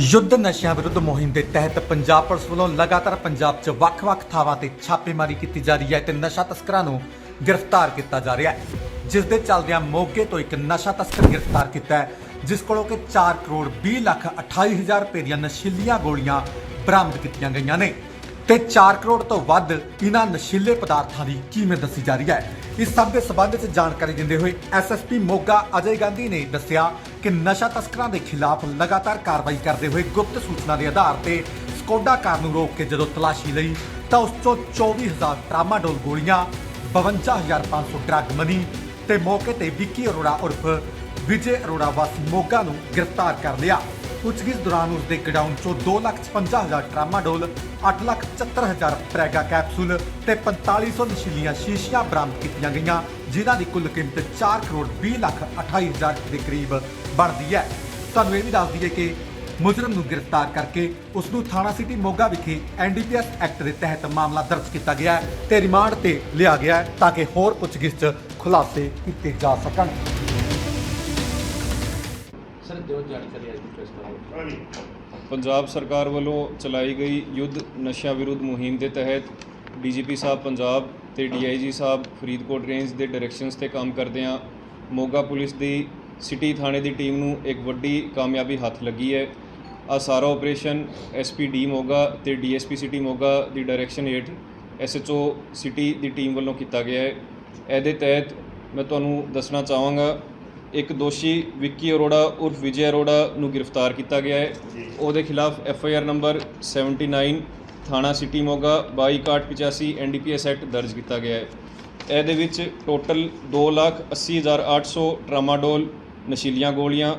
ਯੁੱਧ ਨਸ਼ਿਆਂ ਵਿਰੁੱਧ ਮੁਹਿੰਮ ਦੇ ਤਹਿਤ ਪੰਜਾਬ ਪੁਲਿਸ ਵੱਲੋਂ ਲਗਾਤਾਰ ਪੰਜਾਬ 'ਚ ਵੱਖ-ਵੱਖ ਥਾਵਾਂ ਤੇ ਛਾਪੇਮਾਰੀ ਕੀਤੀ ਜਾ ਰਹੀ ਹੈ ਤੇ ਨਸ਼ਾ ਤਸਕਰਾਂ ਨੂੰ ਗ੍ਰਿਫਤਾਰ ਕੀਤਾ ਜਾ ਰਿਹਾ ਹੈ। ਜਿਸ ਦੇ ਚੱਲਦਿਆਂ ਮੋਗੇ ਤੋਂ ਇੱਕ ਨਸ਼ਾ ਤਸਕਰ ਗ੍ਰਿਫਤਾਰ ਕੀਤਾ ਹੈ, ਜਿਸ ਕੋਲੋਂ ਕਿ 4 ਕਰੋੜ 20 ਲੱਖ 28 ਹਜ਼ਾਰ ਰੁਪਏ ਦੀਆਂ ਨਸ਼ੀਲੀਆਂ ਗੋਲੀਆਂ ਬਰਾਮਦ ਕੀਤੀਆਂ ਗਈਆਂ ਨੇ। ਤੇ 4 ਕਰੋੜ ਤੋਂ ਵੱਧ ਇਹਨਾਂ ਨਸ਼ੀਲੇ ਪਦਾਰਥਾਂ ਦੀ ਕੀਮਤ ਦੱਸੀ ਜਾ ਰਹੀ ਹੈ। ਇਸ ਸਭ ਦੇ ਸਬੰਧ ਵਿੱਚ ਜਾਣਕਾਰੀ ਦਿੰਦੇ ਹੋਏ ਐਸਐਸਪੀ ਮੋਗਾ ਅਜੇ ਗਾਂਧੀ ਨੇ ਦੱਸਿਆ ਕਿ ਨਸ਼ਾ ਤਸਕਰਾਂ ਦੇ ਖਿਲਾਫ ਲਗਾਤਾਰ ਕਾਰਵਾਈ ਕਰਦੇ ਹੋਏ ਗੁਪਤ ਸੂਚਨਾ ਦੇ ਆਧਾਰ ਤੇ ਸਕੋਡਾ ਕਾਰ ਨੂੰ ਰੋਕ ਕੇ ਜਦੋਂ ਤਲਾਸ਼ੀ ਲਈ, ਤਾਂ ਉਸ ਤੋਂ 24000 ਟਰਾਮਾਡੋਲ ਗੋਲੀਆਂ 52500 ਡਰੱਗ ਮਨੀ ਤੇ ਮੌਕੇ ਤੇ ਵਿੱਕੀ ਅਰੋੜਾ ਉਰਫ ਵਿਜੇ ਅਰੋੜਾ ਵਾਸੀ ਮੋਗਾ ਨੂੰ ਗ੍ਰਿਫਤਾਰ ਕਰ ਲਿਆ। ਪੁੱਛਗਿੱਛ ਦੌਰਾਨ ਉਸ ਦੇ ਗਡਾਊਨ ਚੋਂ 255000 ਟਰਾਮਾਡੋਲ 874000 ਪ੍ਰੈਗਾ ਕੈਪਸੂਲ ਤੇ 4500 ਨਸ਼ੀਲੀਆਂ ਸ਼ੀਸ਼ੀਆਂ ਬਰਾਮਦ ਕੀਤੀਆਂ ਗਈਆਂ, ਜਿਨ੍ਹਾਂ ਦੀ ਕੁੱਲ ਕੀਮਤ 4 ਕਰੋੜ 20 ਲੱਖ 28000 ਦੇ ਕਰੀਬ ਬਣਦੀ ਹੈ। ਤੁਹਾਨੂੰ ਇਹ ਵੀ ਦੱਸ ਦਈਏ ਕਿ ਮੁਜਰਮ ਨੂੰ ਗ੍ਰਿਫਤਾਰ ਕਰਕੇ ਉਸ ਨੂੰ ਥਾਣਾ ਸਿਟੀ ਮੋਗਾ ਵਿਖੇ ਐਨਡੀਪੀਐਸ ਐਕਟ ਦੇ ਤਹਿਤ ਮਾਮਲਾ ਦਰਜ ਕੀਤਾ ਗਿਆ ਹੈ ਤੇ ਰਿਮਾਂਡ ਤੇ ਲਿਆ ਗਿਆ ਹੈ ਤਾਂ ਕਿ ਹੋਰ ਪੁੱਛਗਿੱਛ 'ਚ ਖੁਲਾਸੇ ਕੀਤੇ ਜਾ ਸਕਣ। ਸਰ ਦਿਓ ਜਾਣਕਾਰੀ ਅੱਜ ਦੀ ਪ੍ਰੈਸ ਕਰੋ ਪੰਜਾਬ ਸਰਕਾਰ ਵੱਲੋਂ ਚਲਾਈ ਗਈ ਯੁੱਧ ਨਸ਼ਾ ਵਿਰੁੱਧ ਮੁਹਿੰਮ ਦੇ ਤਹਿਤ ਡੀਜੀਪੀ ਸਾਹਿਬ ਪੰਜਾਬ ਤੇ ਡੀਆਈਜੀ ਸਾਹਿਬ ਫਰੀਦਕੋਟ ਰੇਂਜ ਦੇ ਡਾਇਰੈਕਸ਼ਨਸ ਤੇ ਕੰਮ ਕਰਦਿਆਂ ਮੋਗਾ ਪੁਲਿਸ ਦੀ ਸਿਟੀ ਥਾਣੇ ਦੀ ਟੀਮ ਨੂੰ ਇੱਕ ਵੱਡੀ ਕਾਮਯਾਬੀ ਹੱਥ ਲੱਗੀ ਹੈ। ਆ ਸਾਰਾ ਆਪਰੇਸ਼ਨ ਐਸਪੀਡੀ ਮੋਗਾ ਤੇ ਡੀਐਸਪੀ ਸਿਟੀ ਮੋਗਾ ਦੀ ਡਾਇਰੈਕਸ਼ਨ ਹੇਠ ਐਸਐਚਓ ਸਿਟੀ ਦੀ ਟੀਮ ਵੱਲੋਂ ਕੀਤਾ ਗਿਆ ਹੈ। ਇਹਦੇ ਤਹਿਤ ਮੈਂ ਤੁਹਾਨੂੰ ਦੱਸਣਾ ਚਾਹਾਂਗਾ ਇੱਕ ਦੋਸ਼ੀ ਵਿੱਕੀ ਅਰੋੜਾ ਉਰਫ ਵਿਜੇ ਅਰੋੜਾ ਨੂੰ ਗ੍ਰਿਫਤਾਰ ਕੀਤਾ ਗਿਆ ਹੈ। ਉਹਦੇ ਖਿਲਾਫ ਐਫ ਆਈ ਆਰ ਨੰਬਰ 79 ਥਾਣਾ ਸਿਟੀ ਮੋਗਾ 2285 ਐਨਡੀਪੀਐਸ ਐਕਟ ਦਰਜ ਕੀਤਾ ਗਿਆ ਹੈ। ਇਹਦੇ ਵਿੱਚ ਟੋਟਲ 280800 ਟਰਾਮਾਡੋਲ ਨਸ਼ੀਲੀਆਂ ਗੋਲੀਆਂ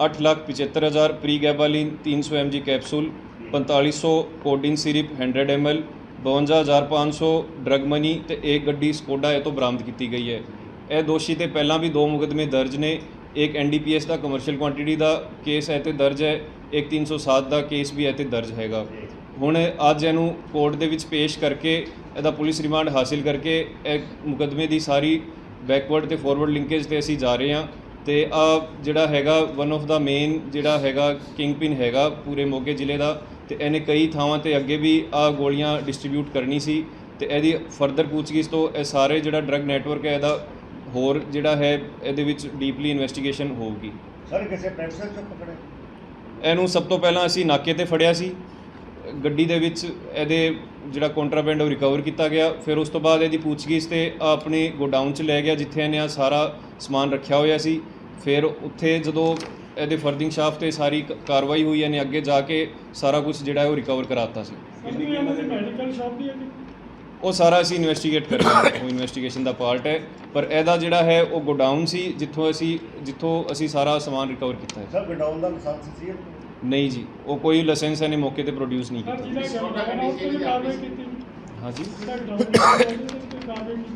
875000 pregabalin 300 mg capsule 4500 codeine syrup 100 ml 52500 drug money ਤੇ ਇੱਕ ਗੱਡੀ ਸਕੋਡਾ ਇਹ ਤੋਂ ਬਰਾਮਦ ਕੀਤੀ ਗਈ ਹੈ। ਇਹ ਦੋਸ਼ੀ ਤੇ ਪਹਿਲਾਂ ਵੀ ਦੋ ਮੁਕਦਮੇ ਦਰਜ ਨੇ। ਇੱਕ ਐਨਡੀਪੀਐਸ ਦਾ ਕਮਰਸ਼ੀਅਲ ਕੁਆਂਟੀਟੀ ਦਾ ਕੇਸ ਹੈ ਤੇ ਦਰਜ ਹੈ। ਇੱਕ 307 ਦਾ ਕੇਸ ਵੀ ਹੈ ਤੇ ਦਰਜ ਹੈਗਾ। ਹੁਣ ਅੱਜ ਇਹਨੂੰ ਕੋਰਟ ਦੇ ਵਿੱਚ ਪੇਸ਼ ਕਰਕੇ ਇਹਦਾ ਪੁਲਿਸ ਰਿਮਾਂਡ ਹਾਸਿਲ ਕਰਕੇ ਇਹ ਮੁਕਦਮੇ ਦੀ ਸਾਰੀ ਬੈਕਵਰਡ ਤੇ ਫਾਰਵਰਡ ਲਿੰਕੇਜ ਤੇ ਅਸੀਂ ਜਾ ਰਹੇ ਹਾਂ। ਤੇ ਆ ਜਿਹੜਾ ਹੈਗਾ ਵਨ ਆਫ ਦਾ ਮੇਨ ਜਿਹੜਾ ਹੈਗਾ ਕਿੰਗ ਕਿੰਗਪਿਨ ਹੈਗਾ ਪੂਰੇ ਮੋਗੇ ਜ਼ਿਲ੍ਹੇ ਦਾ, ਤੇ ਇਹਨੇ ਕਈ ਥਾਵਾਂ ਤੇ ਅੱਗੇ ਵੀ ਆ ਗੋਲੀਆਂ ਡਿਸਟ੍ਰੀਬਿਊਟ ਕਰਨੀ ਸੀ। ਤੇ ਇਹਦੀ ਫਰਦਰ ਪੁੱਛਗਿੱਛ ਤੋਂ ਇਹ ਸਾਰੇ ਜਿਹੜਾ ਡਰੱਗ ਨੈਟਵਰਕ ਹੈ, ਇਹਦਾ ਹੋਰ ਜਿਹੜਾ ਹੈ ਇਹਦੇ ਵਿੱਚ ਡੀਪਲੀ ਇਨਵੈਸਟੀਗੇਸ਼ਨ ਹੋਊਗੀ। ਸਰ ਕਿਸੇ ਪ੍ਰੈਮਿਸਸ ਤੋਂ ਪਕੜੇ ਇਹਨੂੰ ਸਭ ਤੋਂ ਪਹਿਲਾਂ ਅਸੀਂ ਨਾਕੇ ਤੇ ਫੜਿਆ ਸੀ। ਗੱਡੀ ਦੇ ਵਿੱਚ ਇਹਦੇ ਜਿਹੜਾ ਕੰਟਰਾਬੈਂਡ ਉਹ ਰਿਕਵਰ ਕੀਤਾ ਗਿਆ। ਫਿਰ ਉਸ ਤੋਂ ਬਾਅਦ ਇਹਦੀ ਪੁੱਛਗਿੱਛ ਤੇ ਆਪਣੀ ਗੋਡਾਊਨ 'ਚ ਲੈ ਗਿਆ ਜਿੱਥੇ ਇਹਨੇ ਆ ਸਾਰਾ ਸਮਾਨ ਰੱਖਿਆ ਹੋਇਆ ਸੀ। ਫਿਰ ਉੱਥੇ ਜਦੋਂ ਇਹਦੇ ਫਰਦਿੰਗ ਸ਼ਾਫਟ ਤੇ ਸਾਰੀ ਕਾਰਵਾਈ ਹੋਈ ਇਹਨੇ ਅੱਗੇ ਜਾ ਕੇ ਸਾਰਾ ਕੁਝ ਜਿਹੜਾ ਹੈ ਉਹ ਰਿਕਵਰ ਕਰਾਤਾ ਸੀ। ਕਿੰਨੀ ਦੀ ਮੈਡੀਕਲ ਸ਼ਾਪ ਵੀ ਹੈ ਜੀ? ਉਹ ਸਾਰਾ ਅਸੀਂ ਇਨਵੈਸਟੀਗੇਟ ਕਰ ਰਹੇ ਹਾਂ। ਉਹ ਇਨਵੈਸਟੀਗੇਸ਼ਨ ਦਾ ਪਾਰਟ ਹੈ। ਪਰ ਇਹਦਾ ਜਿਹੜਾ ਹੈ ਉਹ ਗੋਡਾਊਨ ਸੀ ਜਿੱਥੋਂ ਅਸੀਂ ਜਿੱਥੋਂ ਅਸੀਂ ਸਾਰਾ ਸਮਾਨ ਰਿਕਵਰ ਕੀਤਾ ਹੈ। ਸਰ ਗਡਾਊਨ ਦਾ ਲਾਇਸੈਂਸ ਸੀ? ਨਹੀਂ ਜੀ ਉਹ ਕੋਈ ਲਾਇਸੈਂਸ ਇਹਨੇ ਮੌਕੇ ਤੇ ਪ੍ਰੋਡਿਊਸ ਨਹੀਂ ਕੀਤਾ। ਹਾਂਜੀ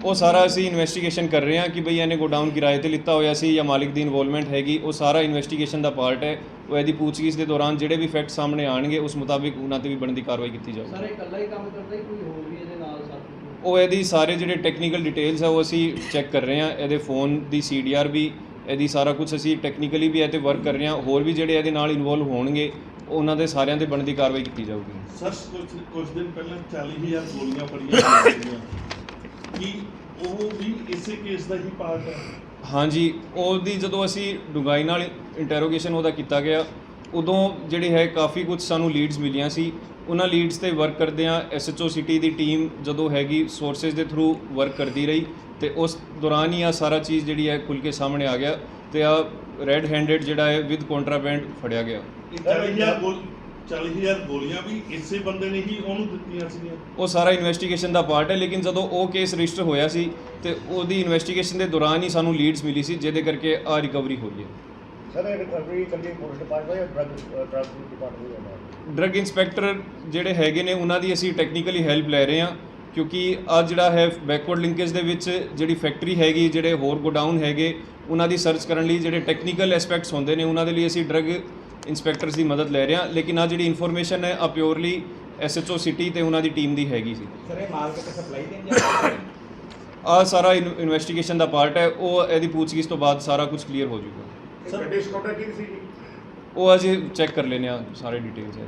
ਉਹ ਸਾਰਾ ਅਸੀਂ ਇਨਵੈਸਟੀਗੇਸ਼ਨ ਕਰ ਰਹੇ ਹਾਂ ਕਿ ਬਈ ਇਹਨੇ ਗੋਡਾਊਨ ਕਿਰਾਏ ਤੇ ਲਿੱਤਾ ਹੋਇਆ ਸੀ ਜਾਂ ਮਾਲਿਕ ਦੀ ਇਨਵੋਲਵਮੈਂਟ ਹੈਗੀ ਉਹ ਸਾਰਾ ਇਨਵੈਸਟੀਗੇਸ਼ਨ ਦਾ ਪਾਰਟ ਹੈ। ਉਹ ਇਹਦੀ ਪੁੱਛਗਿੱਛ ਦੇ ਦੌਰਾਨ ਜਿਹੜੇ ਵੀ ਫੈਕਟ ਸਾਹਮਣੇ ਆਣਗੇ ਉਸ ਮੁਤਾਬਿਕ ਉਹਨਾਂ ਤੇ ਵੀ ਬਣਦੀ ਕਾਰਵਾਈ ਕੀਤੀ ਜਾਊਗੀ। ਸਰ ਇਹ ਇਕੱਲਾ ਹੀ ਕੰਮ ਕਰਦਾ ਹੀ ਕੋਈ ਹੋਰ ਵੀ ਇਹਦੇ ਨਾਲ ਸਾਥੀ ਉਹ ਇਹਦੀ ਸਾਰੇ ਜਿਹੜੇ ਟੈਕਨੀਕਲ ਡਿਟੇਲਸ ਆ ਉਹ ਅਸੀਂ ਚੈੱਕ ਕਰ ਰਹੇ ਹਾਂ। ਇਹਦੇ ਫੋਨ ਦੀ ਸੀਡੀਆਰ ਵੀ ਇਹਦੀ ਸਾਰਾ ਕੁਝ ਅਸੀਂ ਟੈਕਨੀਕਲੀ ਵੀ ਇਹ ਤੇ ਵਰਕ ਕਰ ਰਹੇ ਹਾਂ। ਹੋਰ ਵੀ ਜਿਹੜੇ ਇਹਦੇ ਨਾਲ ਇਨਵੋਲਵ ਹੋਣਗੇ ਉਹਨਾਂ ਦੇ ਸਾਰਿਆਂ ਤੇ ਬਣਦੀ ਕਾਰਵਾਈ ਕੀਤੀ ਜਾਊਗੀ। ਸਰ ਕੁਝ ਕੁਝ ਦਿਨ ਪਹਿਲਾਂ 40000 ਗੋਲੀਆਂ ਫੜੀਆਂ ਗਈਆਂ ਕੀ ਉਹ ਵੀ ਇਸੇ ਕੇਸ ਦਾ ਹੀ ਪਾਰਟ ਹੈ? ਹਾਂਜੀ ਉਹਦੀ ਜਦੋਂ ਅਸੀਂ ਡੂੰਘਾਈ ਨਾਲ ਇੰਟਰੋਗੇਸ਼ਨ ਉਹਦਾ ਕੀਤਾ ਗਿਆ ਉਦੋਂ ਜਿਹੜੇ ਹੈ ਕਾਫੀ ਕੁਝ ਸਾਨੂੰ ਲੀਡਸ ਮਿਲੀਆਂ ਸੀ। ਉਹਨਾਂ ਲੀਡਸ ਤੇ ਵਰਕ ਕਰਦਿਆਂ ਐਸਐਚਓ ਸਿਟੀ ਦੀ ਟੀਮ ਜਦੋਂ ਹੈਗੀ ਸੋਰਸਸ ਦੇ ਥਰੂ ਵਰਕ ਕਰਦੀ ਰਹੀ ਤੇ ਉਸ ਦੌਰਾਨ ਹੀ ਆ ਸਾਰਾ ਚੀਜ਼ ਜਿਹੜੀ ਹੈ ਖੁੱਲ ਕੇ ਸਾਹਮਣੇ ਆ ਗਿਆ ਤੇ ਆ ਰੈੱਡ ਹੈਂਡਡ ਜਿਹੜਾ ਹੈ ਵਿਦ ਕੰਟਰਾਬੈਂਡ ਫੜਿਆ ਗਿਆ। ਇਹ 40000 ਗੋਲ 40000 ਗੋਲੀਆਂ ਵੀ ਇਸੇ ਬੰਦੇ ਨੇ ਹੀ ਉਹਨੂੰ ਦਿੱਤੀਆਂ ਸੀਗੀਆਂ। ਉਹ ਸਾਰਾ ਇਨਵੈਸਟੀਗੇਸ਼ਨ ਦਾ ਪਾਰਟ ਹੈ ਲੇਕਿਨ ਜਦੋਂ ਉਹ ਕੇਸ ਰਜਿਸਟਰ ਹੋਇਆ ਸੀ ਤੇ ਉਹਦੀ ਇਨਵੈਸਟੀਗੇਸ਼ਨ ਦੇ ਦੌਰਾਨ ਹੀ ਸਾਨੂੰ ਲੀਡਸ ਮਿਲੀ ਸੀ ਜਿਹਦੇ ਕਰਕੇ ਆ ਰਿਕਵਰੀ ਹੋਈ ਹੈ। ਸਰ ਇਹ ਰਿਕਵਰੀ ਕੱਲੀ ਪੁਲਿਸ ਡਿਪਾਰਟਮੈਂਟ ਜਾਂ ਡਰਗ ਡਰਗ ਡਿਪਾਰਟਮੈਂਟ ਦਾ ਡਰਗ ਇੰਸਪੈਕਟਰ ਜਿਹੜੇ ਹੈਗੇ ਨੇ ਉਹਨਾਂ ਦੀ ਅਸੀਂ ਟੈਕਨੀਕਲੀ ਹੈਲਪ ਲੈ ਰਹੇ ਹਾਂ ਕਿਉਂਕਿ ਆ ਜਿਹੜਾ ਹੈ ਬੈਕਵਰਡ ਲਿੰਕੇਜ ਦੇ ਵਿੱਚ ਜਿਹੜੀ ਫੈਕਟਰੀ ਹੈਗੀ ਜਿਹੜੇ ਹੋਰ ਗੋਡਾਊਨ ਹੈਗੇ ਉਹਨਾਂ ਦੀ ਸਰਚ ਕਰਨ ਲਈ ਜਿਹੜੇ ਟੈਕਨੀਕਲ ਐਸਪੈਕਟਸ ਹੁੰਦੇ ਨੇ ਉਹਨਾਂ ਦੇ ਲਈ ਅਸੀਂ ਡਰਗ ਇੰਸਪੈਕਟਰਸ ਦੀ ਮਦਦ ਲੈ ਰਹੇ ਹਾਂ ਲੇਕਿਨ ਆ ਜਿਹੜੀ ਇਨਫੋਰਮੇਸ਼ਨ ਹੈ ਆ ਪਿਓਰਲੀ ਐਸਐਚਓ ਸਿਟੀ ਤੇ ਉਹਨਾਂ ਦੀ ਟੀਮ ਦੀ ਹੈਗੀ ਸੀ। ਸਰ ਇਹ ਮਾਲ ਕਿਤੇ ਸਪਲਾਈ ਦੇਣ ਜਾਂ ਆ ਸਾਰਾ ਇਨਵੈਸਟੀਗੇਸ਼ਨ ਦਾ ਪਾਰਟ ਹੈ ਉਹ ਇਹਦੀ ਪੁੱਛਗਿੱਛ ਤੋਂ ਬਾਅਦ ਸਾਰਾ ਕੁਝ ਕਲੀਅਰ ਹੋ ਜਾਊਗਾ। ਸਰ ਸਕੋਟਾ ਕੀ ਸੀ ਉਹ ਅਸੀਂ ਚੈੱਕ ਕਰ ਲੈਨੇ ਆ ਸਾਰੇ ਡਿਟੇਲਸ ਹੈ